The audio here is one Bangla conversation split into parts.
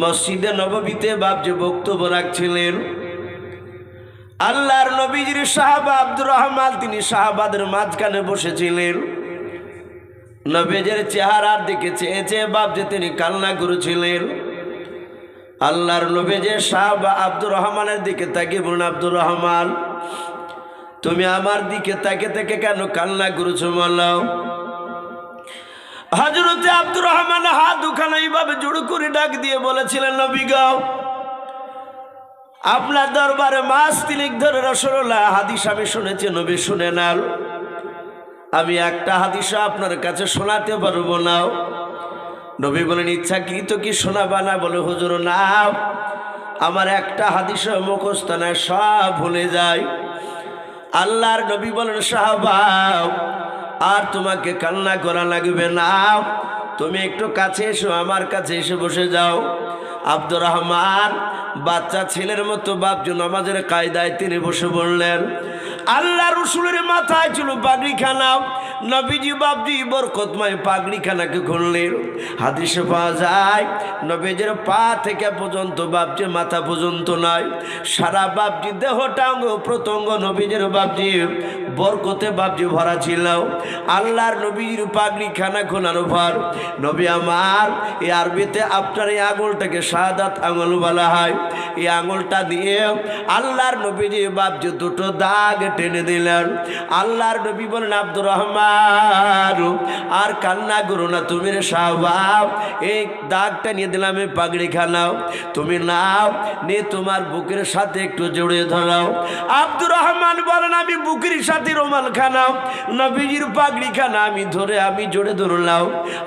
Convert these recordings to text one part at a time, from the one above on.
মসজিদে নববীতে বাপ যে বক্তব্য রাখছিলেন। আল্লাহর নবীজির সাহাবা আব্দুর রহমান, তিনি সাহাবাদের মাঝখানে বসেছিলেন। নবীজের চেহারার দিকে চেয়ে চেয়ে বাপ যে তিনি কান্না করেছিলেন। আল্লাহর নবীজের সাহাবা আব্দুর রহমানের দিকে তাকিয়ে বলুন আব্দুর রহমান, তুমি আমার দিকে তাকে তাকে কেন কান্না করেছ বলো? হজরতে আব্দুর রহমান হাত দুখানা এইভাবে জোড় করে ডাক দিয়ে বলেছিলেন, নবী গাও আপনার দরবারে মাস তিনিক ধরে রসগোল্লা হাদিস আমি শুনেছি, নবী শুনে নাল আমি একটা হাদিসও আপনার কাছে শোনাতে পারব না। নবী বলেন ইচ্ছাকৃত কি তো কি শোনাবা না? বলে, হুজুর নাও আমার একটা হাদিস মুখস্থ না সব ভুলে যায় আল্লাহর নবী বলেন সাহাবাও আর তোমাকে কান্না করা লাগবে না। তুমি একটু কাছে এসো, আমার কাছে এসে বসে যাও। আব্দুর রহমান, বাচ্চা ছেলের মতো বাপজু নামাজের কায়দায় তিনি বসে বললেন, আল্লাহ রসুলের মাথায় ছিল বাগড়ি খানা নবীজি বাপজি বরকতময় পাগড়ি খানাকে খুললেন। হাদিসে পাওয়া যায়, নবীজের পা থেকে পর্যন্ত বাপজি মাথা পর্যন্ত নয়। সারা বাপজি দেহটা অঙ্গ প্রত্যঙ্গ নবীজের বাপজি, বরকতে বাপজি ভরা ছিল। আল্লাহর নবীর পাগড়ি খানা খোলার পর নবী আমার, এই আরবিতে আপনার এই আঙুলটাকে সাদাত আঙুল বলা হয়। এই আঙুলটা দিয়ে আল্লাহর নবীজি বাপজি দুটো দাগ টেনে দিলেন। আল্লাহর নবী বলেন, আব্দুর রহমান আর। কান্না করো না, তুমি রে সাহবাব এই দাগটা নিয়ে দিলাম পাগড়ি খানাও তুমি নাও, নিয়ে তোমার বুকের সাথে একটু জড়িয়ে ধরাও। আব্দুর রহমান বলেন, আমি বুকের সাথে রোমাল খানাও। নবীজির পাগড়ি খানা আমি ধরে আমি জোরে ধরলাম।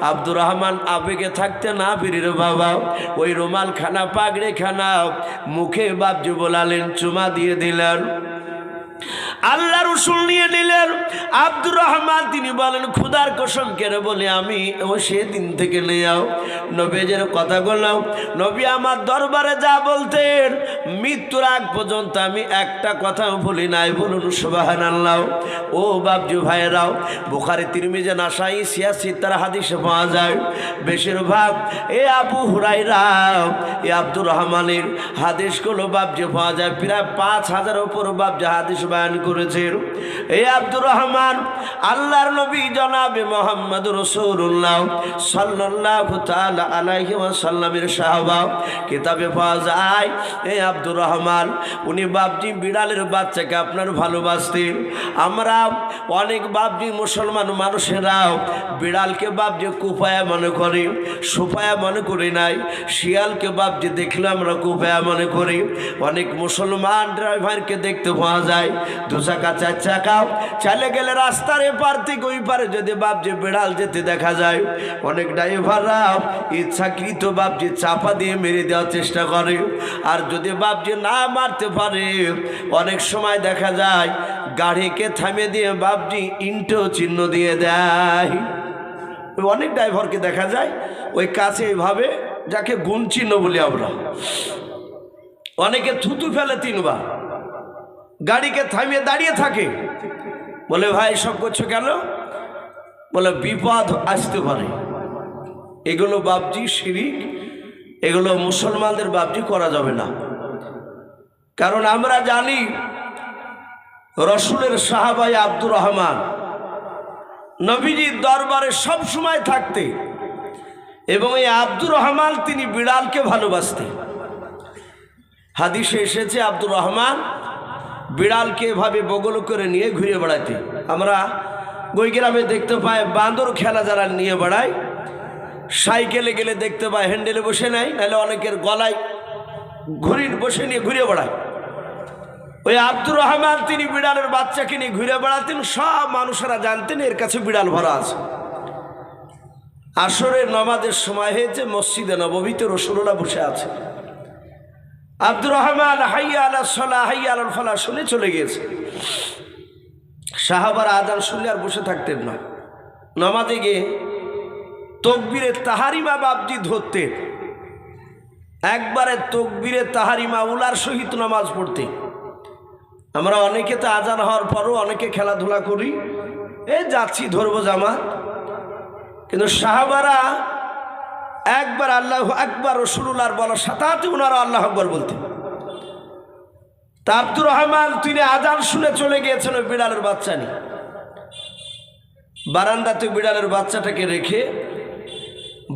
আব্দুর রহমান, আবেগে থাকতে না ফিরির বাবা। ওই রোমাল খানা পাগড়ি খানা মুখে বাপজি বলালেন চুমা দিয়ে দিলেন। আল্লাহ রসুল নিয়ে নিলেন। আব্দুর রহমান, তিনি বলেন, খুদার কসম কেন বলে আমি ও সেদিন থেকে নেয়াও নবীজের কথা বললাম নবী আমার দরবারে যা বলতেন, মৃত্যুর আগ পর্যন্ত আমি একটা কথা বলি নাই। বলুন সুবাহান আল্লাহ ও বাবজু ভাইয়েরাও, বুখারি, তিরমিজে, নাসাই, সিয়াসি, তার হাদিসে পাওয়া যায়। বেশিরভাগ এ আবু হুরাইরাও এ আব্দুর রহমানের হাদিসগুলো বাবজে পাওয়া যায়। প্রায় পাঁচ হাজার ওপর বাবজে হাদিস বায়ান করেছেন। এই আব্দুর রহমান, আল্লাহর নবী জনাবে মোহাম্মদ রসুল্লাহ সাল্লাহ তাআলা আলাইহি ওয়াসাল্লামের সাহাবা, কিতাবে পাওয়া যায় এই আব্দুর রহমান, উনি বাপজি বিড়ালের বাচ্চাকে আপনার ভালোবাসতেন। আমরা অনেক বাপজি মুসলমান মানুষেরাও বিড়ালকে বাপজি কুপায়া মনে করি সুপায়া মনে করি নাই, শিয়ালকে বাপজি দেখলে আমরা কুপায়া মনে করি। অনেক মুসলমান ড্রাইভারকে দেখতে পাওয়া যায় দু চাকা, চার চাকাও। চালে গেলে রাস্তার এপার থেকে ওই পারে যদি বাপজি বেড়াল যেতে দেখা যায়, অনেক ড্রাইভাররাও ইচ্ছাকৃত বাপজি চাপা দিয়ে মেরে দেওয়ার চেষ্টা করে। আর যদি বাপজি না মারতে পারে, অনেক সময় দেখা যায় গাড়িকে থামিয়ে দিয়ে বাপজি ইন্টো চিহ্ন দিয়ে দেয়। ওই অনেক ড্রাইভারকে দেখা যায় ওই কাছে এইভাবে যাকে গুণ চিহ্ন বলি আমরা। অনেকে থুতু ফেলে তিনবার। গাড়িকে থামিয়ে দাঁড়িয়ে থাকে। বলে, ভাই সব করছ কেন? বলে, বিপদ আসতে পারে। এগুলো বাবজি শিরিক, এগুলো মুসলমানদের বাবজি করা যাবে না। কারণ আমরা জানি, রসুলের সাহাবাই আব্দুর রহমান নবীজির দরবারে সব সময় থাকতে এবং এই আব্দুর রহমান তিনি বিড়ালকে ভালোবাসতেন। হাদিসে এসেছে, আব্দুর রহমান বিড়ালকে এভাবে বগল করে নিয়ে ঘুরে বেড়াতে আমরা গৈগ্রামে দেখতে পাই বাঁদর খেলা যারা নিয়ে বেড়ায়, সাইকেলে গেলে দেখতে পাই হ্যান্ডেলে বসে নেয়, নাহলে অনেকের গলায় ঘুরির বসে নিয়ে ঘুরে বেড়ায়। ওই আব্দুর রহমান, তিনি বিড়ালের বাচ্চাকে নিয়ে ঘুরে বেড়াতেন, সব মানুষেরা জানতেন এর কাছে বিড়াল ভরা আছে। আসরের নমাজের সময় হয়েছে, মসজিদে নবমীতে রসুলোলা বসে আছে। আব্দুর রহমান হাইয়া সলা, হাইয়া ফলা শুনে চলে গিয়েছে। সাহাবার আদান শুনলে আর বসে থাকতেন না। নমাজে গিয়ে তকবিরে তাহারিমা বাবজি ধরতেন। একবারে তকবিরে তাহারিমা উলার সহিত নামাজ পড়তে আমরা অনেকে তো আজান হওয়ার পরও অনেকে খেলাধুলা করি, এ যাচ্ছি ধরবো জামা কিন্তু সাহাবারা একবার আল্লাহ একবার রসুল্লাহর বলার সাথে ওনারা আল্লাহ আকবর বলতেন। তা আব্দুর রহমান, তিনি আজান শুনে চলে গিয়েছেন ওই বিড়ালের বাচ্চা নিয়ে। বারান্দাতে বিড়ালের বাচ্চাটাকে রেখে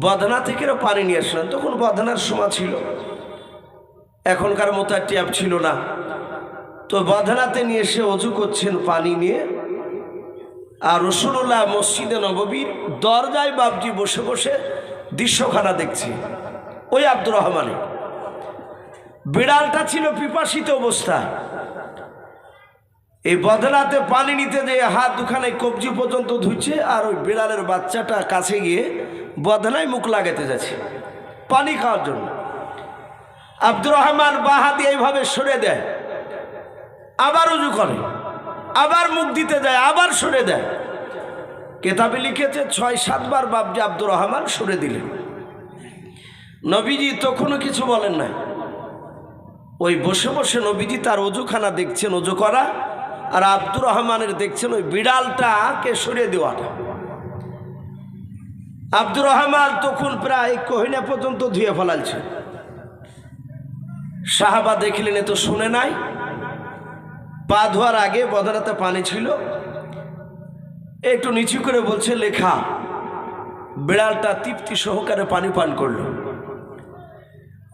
বদনা থেকে পানি নিয়ে আসলেন। তখন বদনার সময় ছিল। এখনকার মতো আর ট্যাপ ছিল না। তো বদনাতে নিয়ে এসে অজু করছেন পানি নিয়ে। আর রসুল্লাহ মসজিদে নববীর দরজায় বাবজি বসে বসে দৃশ্যখানা দেখছি। ওই আব্দুর রহমানের বিড়ালটা ছিল পিপাসিত অবস্থায়। এই বদলাতে পানি নিতে যে হাত দুখানে কবজি পর্যন্ত ধুচ্ছে আর ওই বিড়ালের বাচ্চাটা কাছে গিয়ে বদনায় মুখ লাগাতে যাচ্ছে পানি খাওয়ার জন্য। আব্দুর রহমান বাহা দিয়ে এইভাবে সরে দেয়। আবার উজু করে, আবার মুখ দিতে যায়, আবার সরে দেয়। কেতাবে লিখেছে, ছয়, সাতবার বাবজি আব্দুর রহমান সরে দিলেন। নবীজি তখনও কিছু বলেন নাই। ওই বসে বসে নবীজি তার অজুখানা দেখছেন, অজু করা, আর আব্দুর রহমানের দেখছেন ওই বিড়ালটাকে সরিয়ে দেওয়াটা। আব্দুর রহমান তখন প্রায় কহিনা পর্যন্ত ধুয়ে ফেলালছে। সাহাবা দেখলেন, এ তো শুনে নাই। পা ধোয়ার আগে বদনাতে পানি ছিল। একটু নিচু করে বলছে, লেখা। বিড়ালটা তৃপ্তি সহকারে পানি পান করল।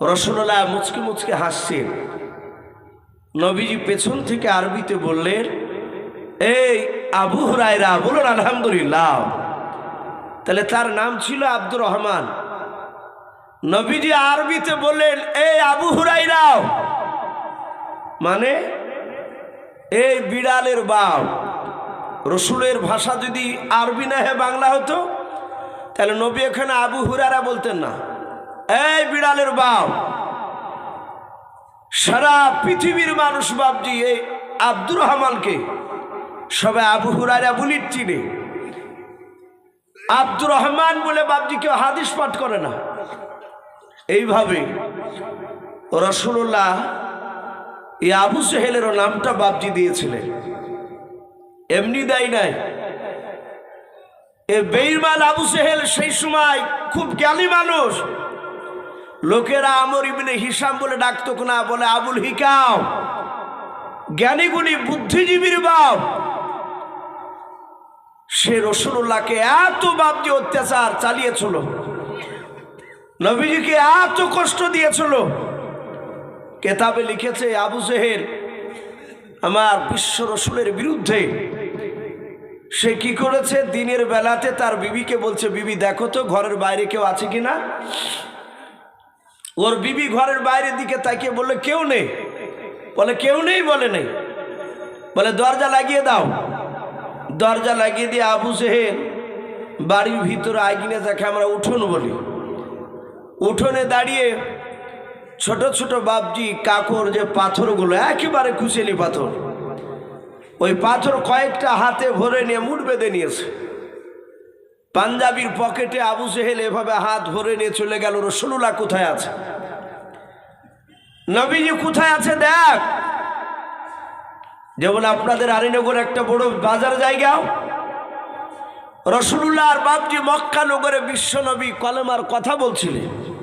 রসগোল্লা মুচকে মুচকে হাসছেন। নবীজি পেছন থেকে আরবিতে বললেন, এই আবু হুরায়রা, বলুন আলহামদুলিল্লাহ। তাহলে তার নাম ছিল আব্দুর রহমান। নবীজি আরবিতে বললেন, এই আবু হুরাইরাও মানে এই বিড়ালের বাপ। রসুলের ভাষা যদি আরবি না হয়, বাংলা হতো, তাহলে নবী এখানে আবু হুরারা বলতেন না। এই বিড়ালের বাপ, সারা পৃথিবীর মানুষ বাপজি, এই আব্দুর রহমানকে সবাই আবু হুরারা বলির চিনে। আব্দুর রহমান বলে বাপজি কেউ হাদিস পাঠ করে না। এইভাবে রসুল্লাহ এই আবু সেহেলেরও নামটা বাপজি দিয়েছিলেন। এমনি দেয় নাই। এ বেইমান আবু সেহেল সেই সময় খুব জ্ঞানী মানুষ। লোকেরা আমর ইবনে হিসাম বলে ডাকতো না, বলে, আবুল হিকাম জ্ঞানীগুলি বুদ্ধিজীবীর বাপ। সে রসুল্লাহকে এত বাপ যে অত্যাচার চালিয়েছিল, নবীজিকে এত কষ্ট দিয়েছিল। কেতাবে লিখেছে, আবু জেহের আমার বিশ্ব রসুলের বিরুদ্ধে। সে কি করেছে? দিনের বেলাতে তার বিবিকে বলছে, বিবি, দেখো তো, ঘরের বাইরে কেউ আছে কিনা? ওর বিবি ঘরের বাইরের দিকে তাকিয়ে বললে, কেউ নেই। বলে, কেউ নেই বলে নেই। বলে, দরজা লাগিয়ে দাও। দরজা লাগিয়ে দিয়ে আবু সেহেন বাড়ির ভিতরে আগিনে যাকে আমরা উঠোন বলি। উঠোনে দাঁড়িয়ে ছোট ছোট বাবজি কাকর যে পাথরগুলো, একেবারে কুচেলি পাথর। ওই পাথর কয়েকটা হাতে ভরে নিয়ে মুঠ বেঁধে নিয়েছে। পাঞ্জাবির পকেটে আবু সেহেল এভাবে হাত ভরে নিয়ে চলে গেল রসুল্লাহ কোথায় আছে? নবীজি কোথায় আছে দেখ। যেমন আপনাদের আরিনগর একটা বড় বাজার জায়গা। রসুল্লাহ আর বাবজি মক্কা নগরে বিশ্ব নবী কলেমার কথা বলছিলেন।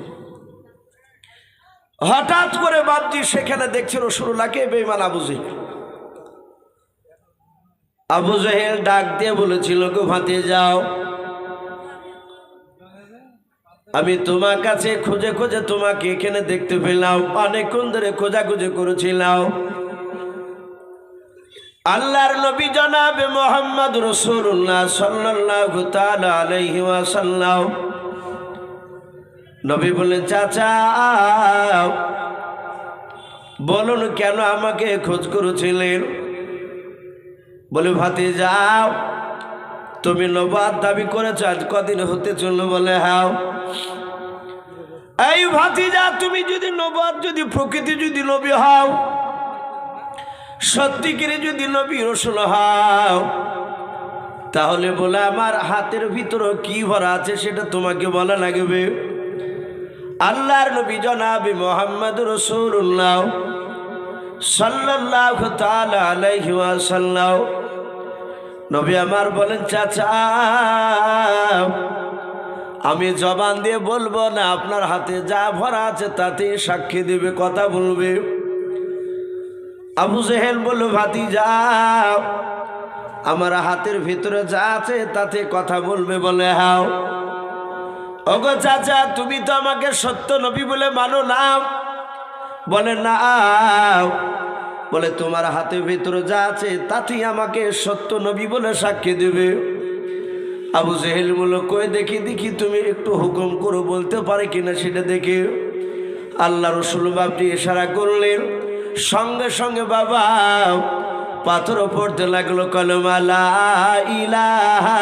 হঠাৎ করে বাবজি সেখানে দেখছে রসুল্লাহকে বেইমান আবু জেহেল। আবু জেহেল ডাক দিয়ে বলেছিল, গো ভাতে যাও। আমি তোমার কাছে খুঁজে খুঁজে তোমাকে এখানে দেখতে পেলাম। অনেকক্ষণ ধরে খোঁজাখুঁজি করেছিলাম। আল্লাহর নবী জনাবে মোহাম্মদ রসুল্লাহ আলাইহি ওয়াসাল্লাম। নবী বললেন, চাচা, বলুন কেন আমাকে খোঁজ করেছিলেন? বলে ভাতে যাও তুমি নবাদ দাবি করেছ, আজ কদিন হতে চলল বলে, হাও। এই ভাতিজা, তুমি যদি নবাদ যদি প্রকৃতি যদি নবী হও, সত্যিকারে যদি নবী রসুল হও, তাহলে বলে, আমার হাতের ভিতরে কি ভরা আছে সেটা তোমাকে বলা লাগবে? আল্লাহর নবী জনাবি মোহাম্মদ রসুল্লাহ সাল্লাহ তালা আলাইহি ওয়াসাল্লাম। নবী আমার বলেন, চাচা, আমি জবান দিয়ে বলব না, আপনার হাতে যা ভরা আছে তাতে সাক্ষী দেবে, কথা বলবে। আবু জেহেল বলল ভাতি যাও আমার হাতের ভিতরে যা আছে তাতে কথা বলবে বলে হাও। ওগো চাচা, তুমি তো আমাকে সত্য নবী বলে মানো না। বলে না। বলে, তোমার হাতের ভেতরে যা আছে, তাতেই আমাকে সত্য নবী বলে সাক্ষী দেবে। আবু জেহেল বলল, কই দেখি দেখি তুমি একটু হুকুম করো, বলতে পারে কিনা সেটা দেখে। আল্লাহ রসুল বাপটি ইশারা করলেন, সঙ্গে সঙ্গে বাবা, পাথর পড়তে লাগল কলমালা ইলাহা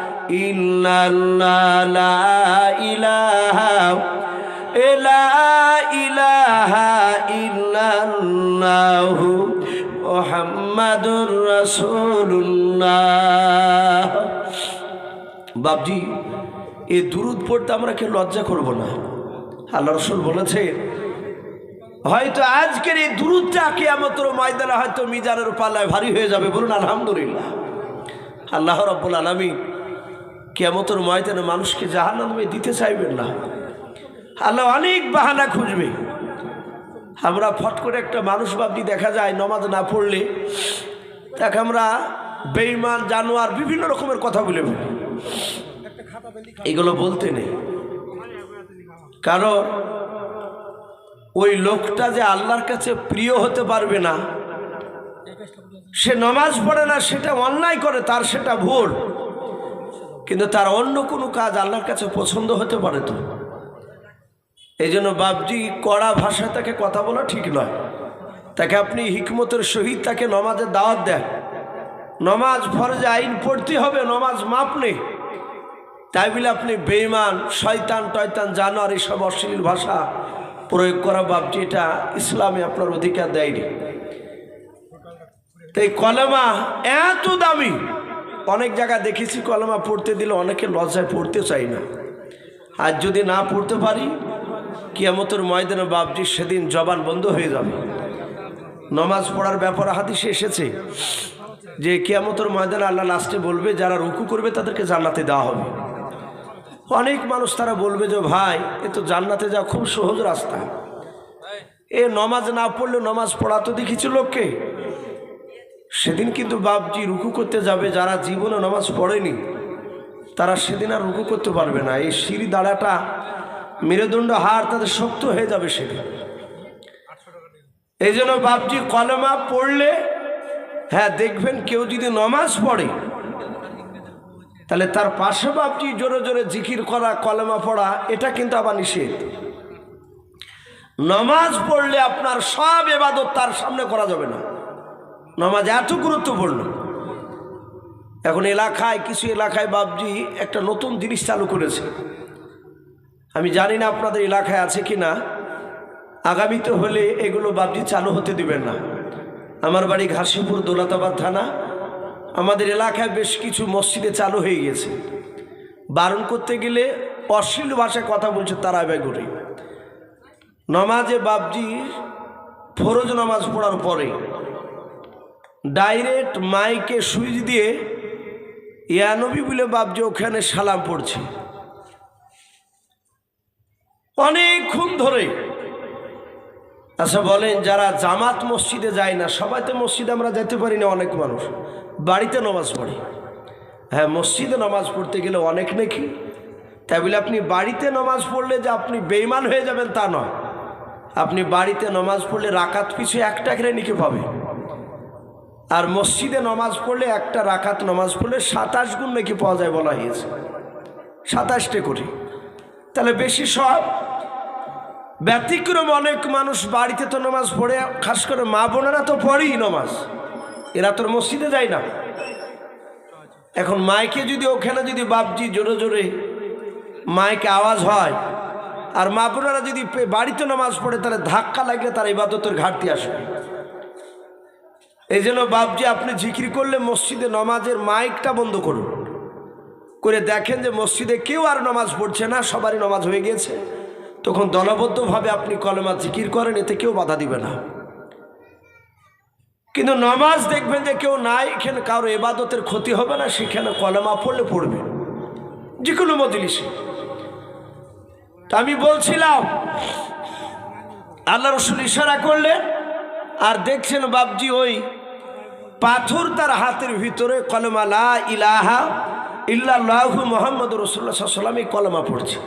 ইল্লাল্লাহ, লা ইলাহা লা ইলাহা বাবজি এই দুরুদ পড়তে আমরা কেউ লজ্জা করব না। আল্লাহ রসুল বলেছে হয়তো আজকের এই দুরুদটা কেয়ামতর ময়দানে হয়তো মিজানের পাল্লায় ভারী হয়ে যাবে। বলুন, আলহামদুলিল্লাহ। আল্লাহ রব্বুল আলমী কেমতর ময়দানে মানুষকে জাহান্নামে দিতে চাইবেন না। আল্লাহ অনেক বাহানা খুঁজবে। আমরা ফট করে একটা মানুষ ভাবটি দেখা যায় নমাজ না পড়লে, তাকে আমরা বেইমান জানোয়ার, বিভিন্ন রকমের কথা বলে ফেলি এগুলো বলতে নেই। কারণ ওই লোকটা যে আল্লাহর কাছে প্রিয় হতে পারবে না, সে নমাজ পড়ে না, সেটা অন্যায় করে, তার সেটা ভুল। কিন্তু তার অন্য কোনো কাজ আল্লাহর কাছে পছন্দ হতে পারে তো। এই জন্য বাবজি কড়া ভাষায় তাকে কথা বলা ঠিক নয়। তাকে আপনি হিকমতের সহিত তাকে নমাজের দাওয়াত দেন। নমাজ ফরজে আইন পড়তে হবে, নমাজ মাপ নেই। তাই বলে আপনি বেইমান শয়তান, টয়তান, জানোয়ার এইসব অশ্লীল ভাষা প্রয়োগ করা বাবজি এটা ইসলামে আপনার অধিকার দেয়নি। তাই কলেমা এত দামি অনেক জায়গায় দেখেছি কলমা পড়তে দিলে অনেকে লজ্জায় পড়তে চাই না। আর যদি না পড়তে পারি, কিয়ামতের ময়দানে বাবজি সেদিন জবান বন্ধ হয়ে যাবে। নমাজ পড়ার ব্যাপার হাদিসে এসেছে যে, কিয়ামতের ময়দানে আল্লাহ লাস্টে বলবে, যারা রুকু করবে তাদেরকে জান্নাতে দেওয়া হবে। অনেক মানুষ তারা বলবে যে, ভাই, এ তো জান্নাতে যাওয়া খুব সহজ রাস্তা। এ নমাজ না পড়লে নমাজ পড়া তো দেখেছি লোককে। সেদিন কিন্তু বাপজি রুকু করতে যাবে, যারা জীবনে নামাজ পড়েনি, তারা সেদিন আর রুকু করতে পারবে না। এই সিঁড়ি দাঁড়াটা, মেরুদণ্ড হার তাদের শক্ত হয়ে যাবে সেদিন। এই জন্য বাপজি কলেমা পড়লে হ্যাঁ দেখবেন কেউ যদি নমাজ পড়ে, তাহলে তার পাশে বাপজি জোরে জোরে জিকির করা, কলেমা পড়া, এটা কিন্তু আবার নিষেধ। নমাজ পড়লে আপনার সব এবাদত তার সামনে করা যাবে না। নমাজ এত গুরুত্বপূর্ণ। এখন এলাকায়, কিছু এলাকায় বাবজি একটা নতুন জিনিস চালু করেছে। আমি জানি না আপনাদের এলাকায় আছে কি না আগামীতে হলে এগুলো বাবজি চালু হতে দিবেন না। আমার বাড়ি ঘাসিপুর দৌলতাবাদ থানা। আমাদের এলাকায় বেশ কিছু মসজিদে চালু হয়ে গেছে। বারণ করতে গেলে অশ্লীল ভাষায় কথা বলছে তারা করে নমাজে বাবজি ফরজ নামাজ পড়ার পরে ডাইরেক্ট মাইকে সুইচ দিয়ে ইয়ানবী বলে বাবজি ওখানে সালাম পড়ছে। অনেকক্ষণ ধরে। আচ্ছা বলেন, যারা জামাত মসজিদে যায় না, সবাই তো মসজিদে আমরা যেতে পারি না, অনেক মানুষ। বাড়িতে নামাজ পড়ে। হ্যাঁ মসজিদে নামাজ পড়তে গেলে অনেক নাকি। তাই বলে, আপনি বাড়িতে নামাজ পড়লে যে আপনি বেইমান হয়ে যাবেন তা নয়। আপনি বাড়িতে নামাজ পড়লে রাকাত পিছু একটা করে নিকে পাবে আর মসজিদে নামাজ পড়লে একটা রাখাত নামাজ পড়লে সাতাশ গুণ নাকি পাওয়া যায় বলা হয়েছে। সাতাশটে করে। তাহলে বেশি সব। ব্যতিক্রম অনেক মানুষ বাড়িতে তো নামাজ পড়ে, খাস করে মা বোনেরা তো পড়েই নামাজ। এরা তোর মসজিদে যায় না। এখন মাইকে যদি ওখানে যদি বাপজি জোরে জোরে মাইকে আওয়াজ হয়, আর মা বোনেরা যদি বাড়িতে নামাজ পড়ে, তাহলে ধাক্কা লাগলে তার ইবাদতের ঘাটতি আসবে। এই জন্য বাপজি, আপনি জিকির করলে মসজিদে নমাজের মাইকটা বন্ধ করুন। করে দেখেন যে মসজিদে কেউ আর নামাজ পড়ছে না, সবারই নামাজ হয়ে গেছে তখন দলবদ্ধভাবে আপনি কলমা জিকির করেন, এতে কেউ বাধা দিবে না। কিন্তু নমাজ দেখবেন যে কেউ নাই, এখানে কারও এবাদতের ক্ষতি হবে না, সেখানে কলমা পড়লে পড়বে। যে কোনো মজলিসে। আমি বলছিলাম, আল্লাহ রসুল ইশারা করলেন, আর দেখছেন বাবজি ওই পাথর তার হাতের ভিতরে কলমা লা ইলাহা ইল্লাল্লাহু মোহাম্মদ রসুল্লাহ সাল্লাম এই কলমা পড়ছে।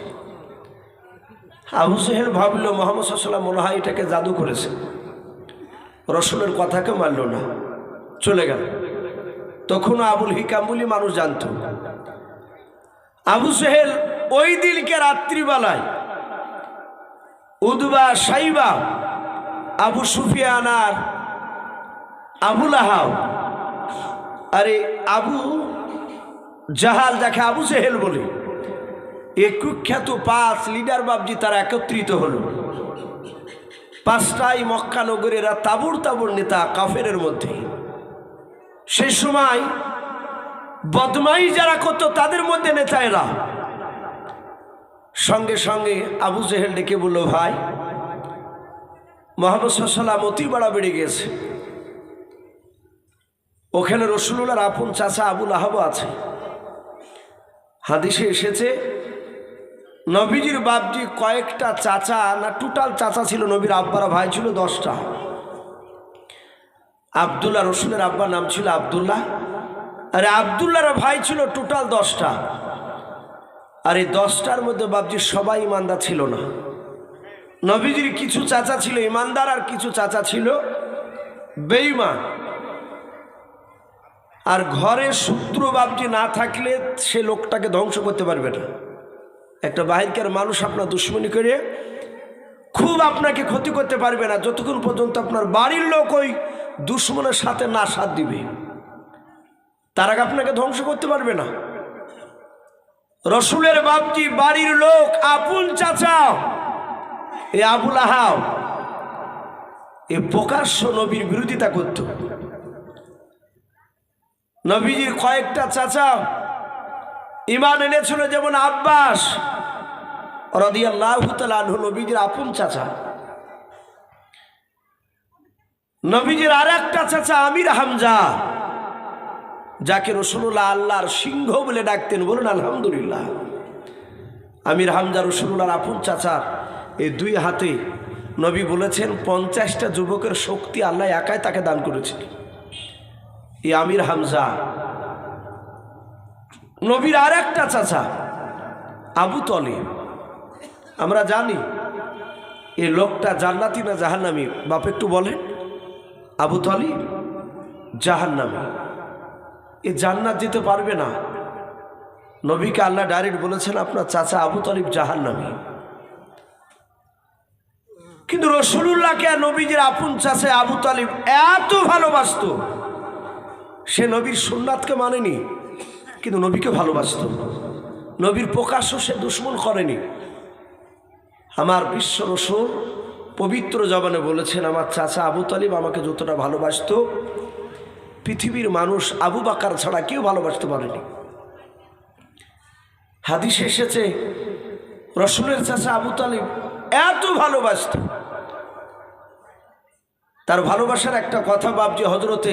আবু সেহেল ভাবল, মোহাম্মদ সাল্লাম মনে হয় এটাকে জাদু করেছে। রসুলের কথাকে মানল না, চলে গেল। তখনও আবুল হিকাম বলি মানুষ জানত। আবু সেহেল ওই দিনকে রাত্রিবেলায় উদবা সাইবা আবু সুফিয়ান আর আবুল আহাব আরে আবু জাহাল যাকে আবু সেহেল বলে, এ কুখ্যাত পাঁচ লিডার বাবজি তারা একত্রিত হলো। পাঁচটাই মক্কা নগরেরা তাবুর তাবুর নেতা কাফেরের মধ্যে। সেই সময় বদমাই যারা করতো তাদের মধ্যে নেতা এরা। সঙ্গে সঙ্গে আবু জেহেল ডেকে বলল, ভাই, মোহাম্মদ সাল্লাম অতি বাড়া বেড়ে গেছে। ওখানে রসুল্লার আপন চাচা আবুল আহাব আছে। হাদিসে এসেছে, নবীজির বাপজি কয়েকটা চাচা না টোটাল চাচা ছিল নবীর আব্বারা, ভাই ছিল দশটা। আবদুল্লাহ রসুলের আব্বার নাম ছিল আবদুল্লাহ। আরে আবদুল্লাহর ভাই ছিল টোটাল দশটা। আর এই দশটার মধ্যে বাপজি সবাই ইমানদার ছিল না। নবীজির কিছু চাচা ছিল, ইমানদার আর কিছু চাচা ছিল, বেঈমান। আর ঘরে শত্রু বাপজি না থাকলে সে লোকটাকে ধ্বংস করতে পারবে না। একটা বাহিরকার মানুষ আপনার দুশ্মনী করে খুব আপনাকে ক্ষতি করতে পারবে না। যতক্ষণ পর্যন্ত আপনার বাড়ির লোক ওই দুশ্মনের সাথে না সাথ দিবে, তার আগে আপনাকে ধ্বংস করতে পারবে না। রসুলের বাপজি বাড়ির লোক আপন চাচা, এ আবুল আহাব, এ প্রকাশ্য নবীর বিরোধিতা করত। নবীজির কয়েকটা চাচা ইমান এনেছিল, যেমন আব্বাস রদিয়াল্লাহ তালু নবীজির আপন চাচা। নবীজির আর একটা চাচা আমির হামজা, যাকে রসুল্লাহ আল্লাহর সিংহ বলে ডাকতেন বলুন আলহামদুলিল্লাহ। আমির হামজা রসুল্লাহর আপন চাচার এই দুই হাতে নবী বলেছেন, পঞ্চাশটা যুবকের শক্তি আল্লাহ একাই তাকে দান করেছে এই আমির হামজা। নবীর আর একটা চাচা, আবু তলে আমরা জানি এই লোকটা জান্নাতি না জাহান্নামি? বাপ একটু বলেন। আবু তলি জাহান্নামি। এ জান্নাত যেতে পারবে না। নবীকে আল্লাহ ডাইরেক্ট বলেছেন, আপনার চাচা আবু তলিব জাহান্নামি। কিন্তু রসুল্লাহকে নবীজির আপন চাচা আবু তালিব এত ভালোবাসত। সে নবীর সুন্নাতকে মানেনি, কিন্তু নবীকে ভালোবাসত। নবীর প্রকাশও সে দুশ্মন করেনি। আমার বিশ্ব রসুল পবিত্র জবানে বলেছেন, আমার চাচা আবু তালিব আমাকে যতটা ভালোবাসত, পৃথিবীর মানুষ আবু বাকার ছাড়া কেউ ভালোবাসতে পারেনি। হাদিস এসেছে, রসুলের চাচা আবু তালিব এত ভালোবাসত। তার ভালোবাসার একটা কথা বাবজি হজরতে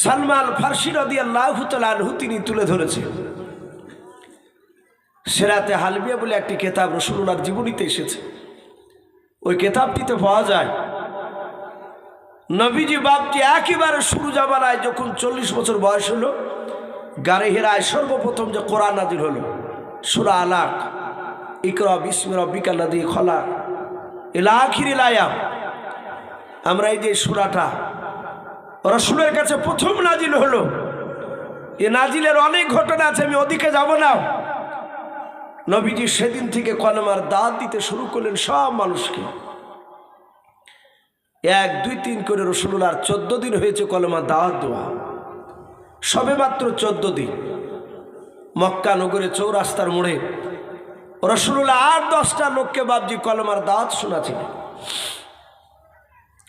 সালমান ফার্সি রদি আল্লাহ আনহু তিনি তুলে ধরেছেন সেরাতে হালবিয়া বলে একটি কেতাব রসুল্লার জীবনীতে এসেছে। ওই কেতাবটিতে পাওয়া যায়, নবীজি বাপজি একেবারে শুরু জামানায় যখন চল্লিশ বছর বয়স হলো গাড়ি হেরায় সর্বপ্রথম যে কোরআন নাজির হলো, সুরা আলাক, ইকরা বিস্মির বিকাল নদী খলা এলা আখির ইলায়া আমরা এই যে সুরাটা রসুলের কাছে প্রথম নাজিল হলো। এ নাজিলের অনেক ঘটনা আছে, আমি ওদিকে যাব না। নবীজি সেদিন থেকে কলমার দাঁত দিতে শুরু করলেন সব মানুষকে। এক, দুই, তিন করে রসুল আর চোদ্দ দিন হয়েছে কলমার দাওয়াত দেওয়া। সবে মাত্র চোদ্দ দিন। মক্কা নগরে চৌরাস্তার মোড়ে রসুল্লাহ আর দশটা লোককে বাবজি কলমার দাওয়াত শোনাছিল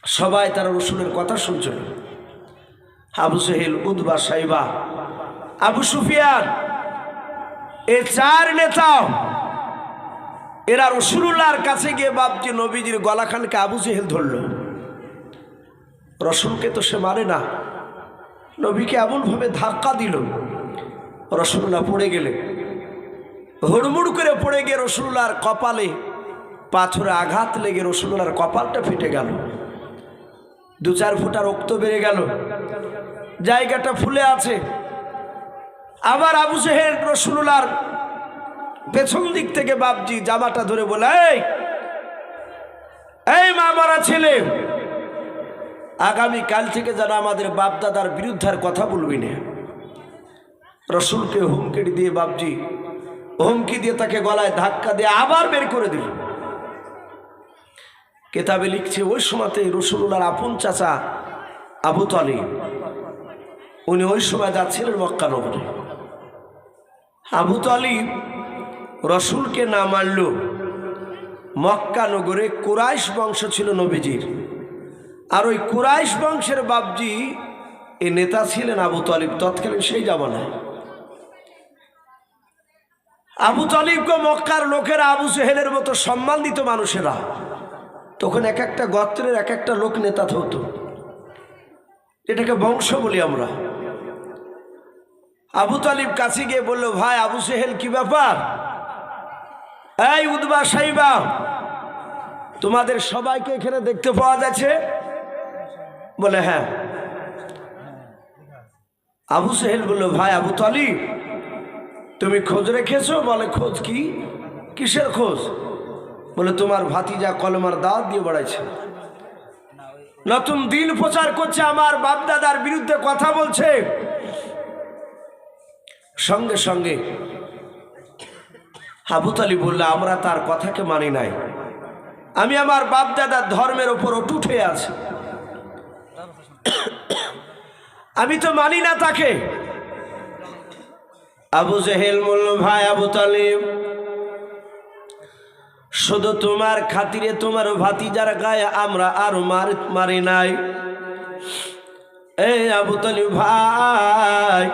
সবাই তারা রসুলের কথা শুনছিল। আবু সেহেল উদ্বা সাইবা। আবু সুফিয়ান, এ চার নেতা এরা রসুল্লাহর কাছে গিয়ে বাপজি নবীজির গলাখানকে আবু জেহেল ধরল। রসুলকে তো সে মারে না। নবীকে এমনভাবে ধাক্কা দিল রসুল্লাহ পড়ে গেলে হুড়মুড় করে পড়ে গিয়ে রসুল্লাহর কপালে পাথরে আঘাত লেগে রসুল্লাহর কপালটা ফেটে গেল। দু চার ফুটা রক্ত বেড়ে গেল। জায়গাটা ফুলে আছে। আবার আবু সেহের রসুল্লাহর পেছন দিক থেকে বাপজি জামাটা ধরে বলে, এই এই মা মারা ছেলে আগামী কাল থেকে যেন আমাদের বাপ দাদার বিরুদ্ধার কথা বলবি না। রসুলকে হুমকি দিয়ে বাপজি হুমকি দিয়ে তাকে গলায় ধাক্কা দিয়ে আবার বের করে দিল। কেতাবে লিখছে, ওই সময়তে রসুল্লাহর আপন চাচা আবু উনি ওই সময় যাচ্ছিলেন মক্কা নগরে। আবু তালিব রসুলকে না মারল মক্কা নগরে কুরাইশ বংশ ছিল নবীজির। আর ওই কুরাইশ বংশের বাবজি এ নেতা ছিলেন আবু তালিব, তৎকালীন সেই জামানায়। আবু তালিবকে মক্কার লোকেরা আবু সেহেলের মতো সম্মান দিত মানুষেরা তখন এক একটা গোত্রের এক একটা লোক নেতা হতো। এটাকে বংশ বলি আমরা। আবু তালিব কাছে গিয়ে বলল, ভাই, আবু সেহেল কি ব্যাপার? এই উদ্বা সাইবা, তোমাদের সবাইকে এখানে দেখতে পাওয়া যাচ্ছে বলে হ্যাঁ। আবু সেহেল বলল, ভাই, আবু তালিব, তুমি খোঁজ রেখেছো? বলে, খোঁজ কি? কিসের খোঁজ? বলে, তোমার ভাতিজা কলমার দাঁত দিয়ে বেড়াইছে। নতুন দিন প্রচার করছে, আমার বাপদাদার বিরুদ্ধে কথা বলছে। সঙ্গে সঙ্গে হাবুত আলী বললে, আমরা তার কথাকে মানি নাই। আমি আমার বাপদাদার ধর্মের ওপর অটুট হয়ে আছি। আমি তো মানি না তাকে। আবু জেহেল বলল, ভাই আবু তালিম শুধু তোমার খাতিরে তোমার ভাতিজার গায়ে আমরা আর মার, মারি নাই। এই আবু তালিম ভাই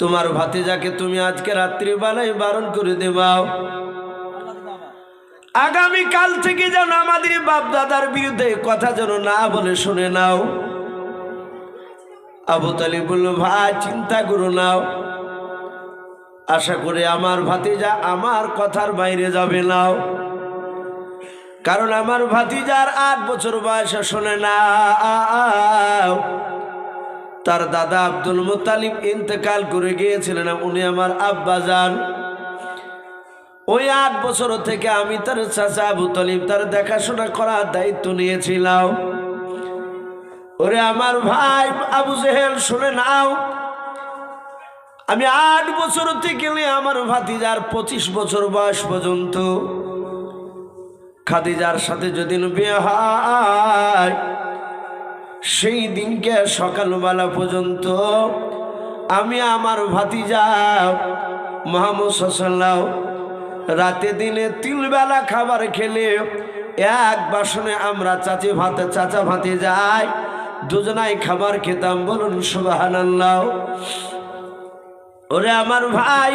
তোমার ভাতিজাকে তুমি আজকে রাত্রিবেলায় বারণ করে দেবাও। আগামী কাল থেকে যেন আমাদের বাপ দাদার বিরুদ্ধে কথা যেন না বলে শুনে নাও। আবু তালি বলল, ভাই, চিন্তা করো নাও আশা করে আমার ভাতিজা আমার কথার বাইরে যাবে নাও কারণ আমার ভাতিজার আট বছর বয়সে, শোনে না। তার দাদা আব্দুল মুতালিব ইন্তেকাল করে গিয়েছিলেন। উনি আমার আব্বা যান ওই আট বছর থেকে আমি তার চাচা আবু তালিব, তার দেখাশোনা করার দায়িত্ব নিয়েছিলাম। ওরে আমার ভাই আবু জেহেল, শুনে নাও। আমি আট বছর থেকে আমার ভাতিজার পঁচিশ বছর বয়স পর্যন্ত খাদিজার সাথে যেদিন বিয়ে হয় সেই দিনকে সকালবেলা পর্যন্ত আমি আমার ভাতিজা মোহাম্মদ সাল্লাহ রাতে দিনে তিন বেলা খাবার খেলে এক বাসনে আমরা চাচি ভাতে চাচা ভাতে যাই, দুজনাই খাবার খেতাম, বলুন সুবাহান ওরে আমার ভাই,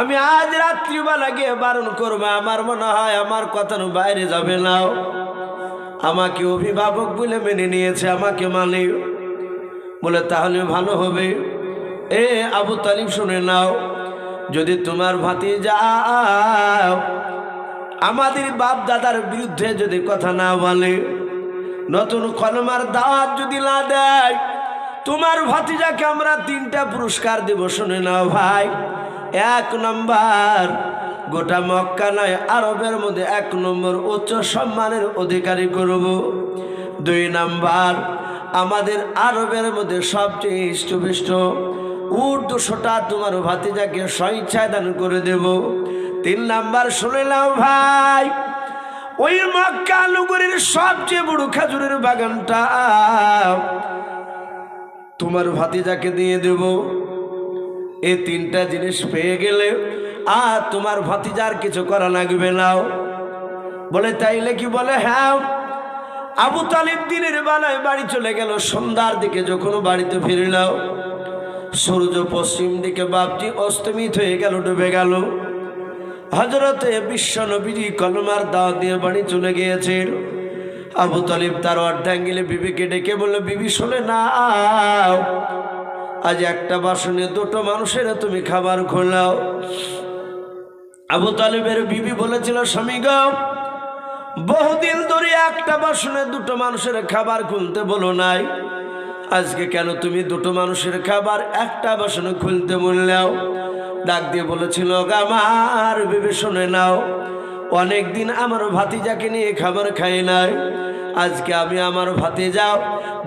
আমি আজ রাত্রিবেলা গিয়ে বারণ করব, আমার মনে হয় আমার কথার বাইরে যাবে নাও আমাকে অভিভাবক বলে মেনে নিয়েছে, আমাকে মানে। বলে, তাহলে ভালো হবে। এ আবু তালিব, শুনে নাও, যদি তোমার ভাতি যাও আমাদের বাপ দাদার বিরুদ্ধে যদি কথা না বলে, নতুন কলমার দাওয়াত যদি না দেয়, তোমার ভাতিজাকে আমরা তিনটা পুরস্কার দেব, শুনে নাও ভাই। এক নম্বর গোটা মক্কা নয়, আরবের মধ্যে এক নম্বর উচ্চ সম্মানের অধিকারী করব দুই নাম্বার, আমাদের আরবের মধ্যে সবচেয়ে ইষ্টবিষ্ট উর্দুশোটা তোমার ভাতিজাকে স্বইচ্ছায় দান করে দেব। তিন নাম্বার, শুনে নাও ভাই, ওই মক্কা নগরীর সবচেয়ে বড় খাজুরের বাগানটা তোমার ভাতিজাকে দিয়ে দেব। এই তিনটা জিনিস পেয়ে গেলে আর তোমার ভাতিজার কিছু করা লাগবে নাও বলে, তাইলে কি বলে? হ্যাঁ আবু তালিব দিনের বেলায় বাড়ি চলে গেল, সন্ধ্যার দিকে যখন বাড়িতে ফিরলাম সূর্য পশ্চিম দিকে বাপজি অস্তমিত হয়ে গেল, ডুবে গেল। হজরতে বিশ্ব নবীজি কলমার দাওয়াত দিয়ে বাড়ি চলে গিয়েছেন আবু তালিব তার অর্ধাঙ্গিলে বিবিকে ডেকে বলল, বিবি শোনে না, আজ একটা বাসনে দুটো মানুষের তুমি খাবার খোলাও। আবু তালিবের বিবি বলেছিল, স্বামী বহুদিন ধরে একটা বাসনে দুটো মানুষের খাবার খুলতে বলো নাই। আজকে কেন তুমি দুটো মানুষের খাবার একটা বাসনে খুলতে বললেও? ডাক দিয়ে বলেছিল আমার বিবে শুনে নাও, অনেকদিন আমার ভাতিজাকে নিয়ে খাবার খাই নাই। আজকে আমি আমার ভাতে যাও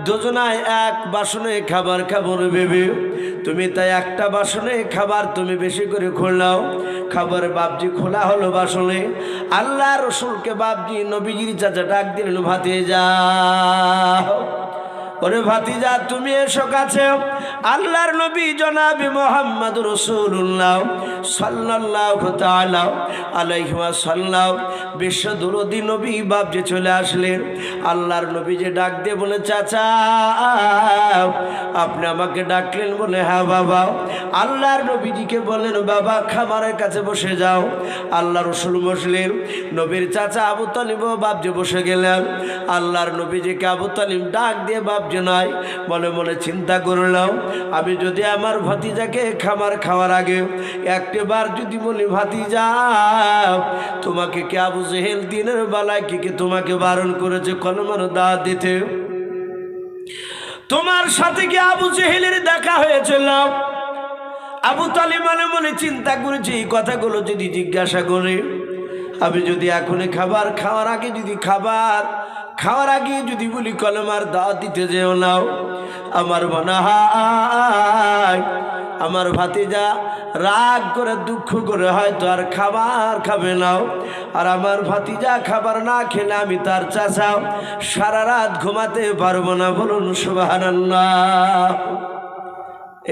দুজনায় এক বাসনে খাবার খাবার ভেবে তুমি তাই একটা বাসনে খাবার তুমি বেশি করে খোলাও খাবার বাবজি খোলা হলো বাসনে। আল্লাহ রসুলকে বাবজি নবীজির চাচা ডাক দিলেন ভাতে যাও ওরে ভাতিজা, তুমি এসো কাছে। আল্লাহর নবী জনাবি মোহাম্মদ রসুল্লাহ সাল্লাহ তালাহ আলাইহিমা সাল্লাহ বিশ্ব দুরদি নবী বাপ যে চলে আসলেন, আল্লাহর নবী যে ডাক দিয়ে বলে, চাচা, আপনি আমাকে ডাকলেন বলে হ্যাঁ বাবা। আল্লাহর নবীজিকে বললেন, বাবা, খামারের কাছে বসে যাও। আল্লাহ রসুল বসলেন, নবীর চাচা আবু তালিব বাপ যে বসে গেলেন। আল্লাহর নবীজিকে আবু তালিম ডাক দিয়ে বাপ যে নয় মনে মনে চিন্তা করলাম আমি যদি আমার ভাতিজাকে খামার খাওয়ার আগে একটিবার যদি বলি, ভাতিজা, তোমাকে কে আবু জেহেল দিনের বেলায় কি কি তোমাকে বারণ করেছে কলমার দা দিতে? তোমার সাথে কি আবু জেহেলের দেখা হয়েছিল? আবু তালি মনে মনে চিন্তা করেছি, এই কথাগুলো যদি জিজ্ঞাসা করে, আমি যদি এখনই খাবার খাওয়ার আগে যদি খাবার খাওয়ার আগে যদি বলি কলমার দাওয়াত দিতে যেও নাও আমার মনে হয় আমার ভাতিজা রাগ করে, দুঃখ করে হয়তো আর খাবার খাবে নাও আর আমার ভাতিজা খাবার না খেলে আমি তার চাচাও সারা রাত ঘুমাতে পারব না বলুন সুবাহ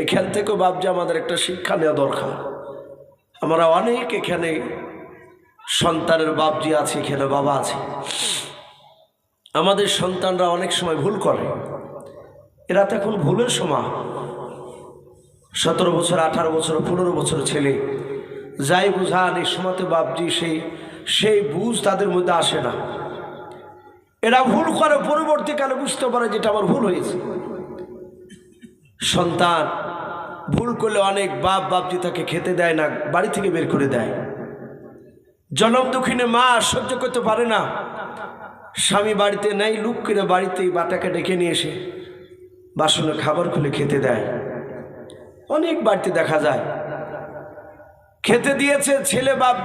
এখান থেকেও বাবজি আমাদের একটা শিক্ষা নেওয়া দরকার। আমরা অনেক এখানে সন্তানের বাপজি আছে, এখানে বাবা আছে। আমাদের সন্তানরা অনেক সময় ভুল করে। এরা তো এখন ভুলের সময়। সতেরো বছর, আঠারো বছর, পনেরো বছর ছেলে। যাই বুঝান, এই সময়তে বাপজি সেই সেই বুঝ তাদের মধ্যে আসে না। এরা ভুল করে, পরবর্তীকালে বুঝতে পারে যেটা আমার ভুল হয়েছে। সন্তান ভুল করলে অনেক বাপ, বাপজি তাকে খেতে দেয় না, বাড়ি থেকে বের করে দেয়। জনম দক্ষিণে মা সহ্য করতে পারে না। স্বামী বাড়িতে নেই, লুক করে বাড়িতেই বাটাকে ডেকে নিয়ে এসে বাসনে খাবার খুলে খেতে দেয়। অনেক বাড়িতে দেখা যায়। খেতে দিয়েছে ছেলে বাপ